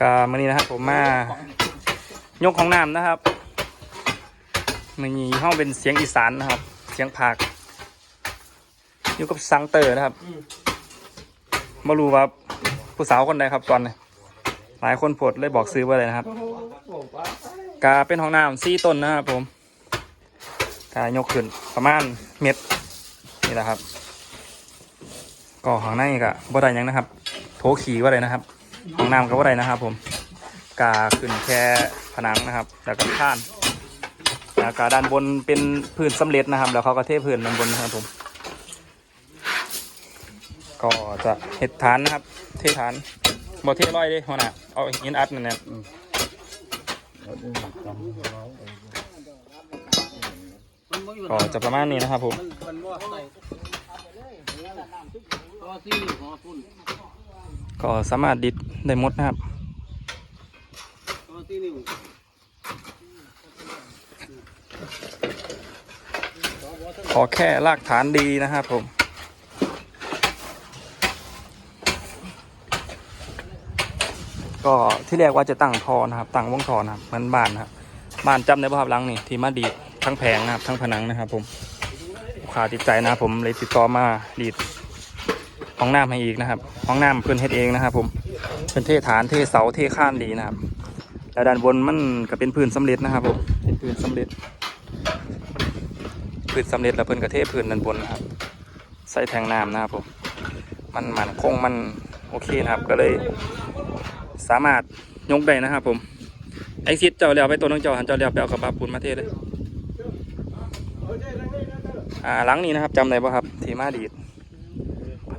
ก็มื่อนี้นะครับผมมายกของน้ำนะครับมันมีห้องเป็นเสียงอีสานนะครับ เสียงผากอยู่กับซังเตอร์นะครับมารู้ว่าผู้สาวคนใดครับตอนนี้หลายคนโพดเลยบอกซื้อว่าอะไรนะครับกาเป็นห้องน้ำซี่ต้นนะครับผมกายกขึ้นประมาณเม็ดนี่แหละครับ ก็ข้างในก็บ่ได้ยังนะครับ โถขี่ว่าไรนะครับ ห้องน้ำก็ว่าไรนะครับ ผมกาขึ้นแค่ผนังนะครับแล้วก็ข้านแล้วก็ด้านบนเป็นพื้นสำเร็จนะครับ แล้วเขาก็เทพื้นด้านบนนะครับผม ก็จะเห็ดฐานนะครับ เทฐานบ่เทร้อยเดิหัวหน้าเอาหินอัดนั่นแหละก็จะประมาณนี้นะครับผม ก็สามารถดิดได้หมดนะครับขอแค่รากฐานดีนะครับผม ก็ที่เรียกว่าจะตั้งทอนะครับ ตั้งวงทอนะครับเหมันบ้านนะครับ บ้านจำได้ป่ะครับหลังนี่ที่มาดีดทั้งแผงนะครับ ทั้งผนังนะครับผมลูกค้าติดใจนะครับผมเลยติดต่อมาดีด ห้องน้ำให้อีกนะครับ ห้องน้ำเพื่อนเฮ็ดเองนะครับ ผมเป็นเทฐานเทเสาเทข้านดีนะครับแล้วด้านบนมันก็เป็นพื้นสำเร็จนะครับผมเป็นพื้นสำเร็จพื้นสำเร็จแล้วเพิ่นกระเทพื้นด้านบนนะครับ ใส่แทงน้ำนะครับผมมันมันคงมันโอเคนะครับ ก็เลยสามารถยกได้นะครับ ผมไอซิดเจ้าเลี้ยวไปตัวน้องเจ้าหันเจ้าเลี้ยวไปเอากระบะปูนมาเทเลยอ่าหลังนี้นะครับจำได้ป่ะครับทีมาดีด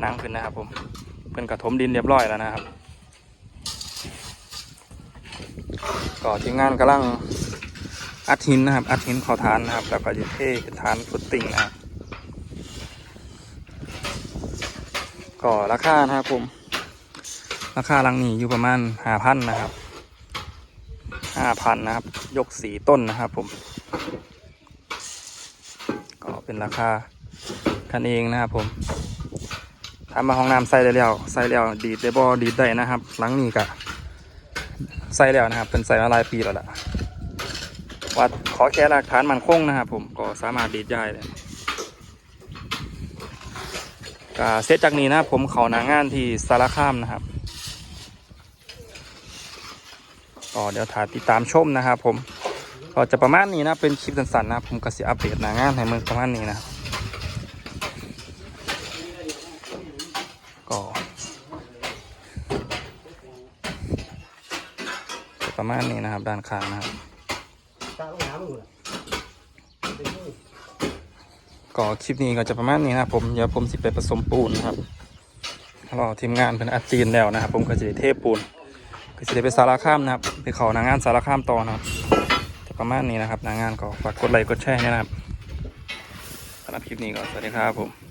นังขึ้นนะครับ ผมเพิ่นกระถมดินเรียบร้อยแล้วนะครับ ก็ทีมงานกำลังอัดหินนะครับ อัดหินขอฐานนะครับ แล้วก็จะเทเป็นฐานฟุตติ้งนะครับก็ราคานะครับผม ราคาลังนี้อยู่ประมาณห้าพันนะครับห้าพันนะครับ ยกสีต้นนะครับผม ก็เป็นราคากันเองนะครับผม ถามาห้องน้ำใส่ได้แล้วใส่แล้วดีดได้บ่ดีดได้นะครับ หลังนี้ก็ใส่แล้วนะครับเป็นใส่มาหลายปีแล้วล่ะวัดขอแค่หลักฐานมันคงนะครับผมก็สามารถดีดได้เลยก็เสร็จจากนี้นะผมเขาหนางานที่สารคามนะครับก็เดี๋ยวถ่ายติดตามชมนะครับผมก็จะประมาณนี้นะเป็นคลิปสั้นๆนะผมก็จะอัปเดตหนางานให้มึงประมาณนี้นะครับ ก็จะประมาณนี้นะครับ ด้านข้างนะครับก็คลิปนี้ก็จะประมาณนี้นะผมเดี๋ยวผมสิไปผสมปูนนะครับรอทีมงานเป็นอัดจีนแล้วนะครับ ผมก็จะได้เทปูนก็จะได้ไปสารข้ามนะครับ ไปเขานางงานสารข้ามต่อนะครับจะประมาณนี้นะครับนางงานก็ฝากกดไลค์กดแชร์นะครับสำหรับคลิปนี้ก็สวัสดีครับผม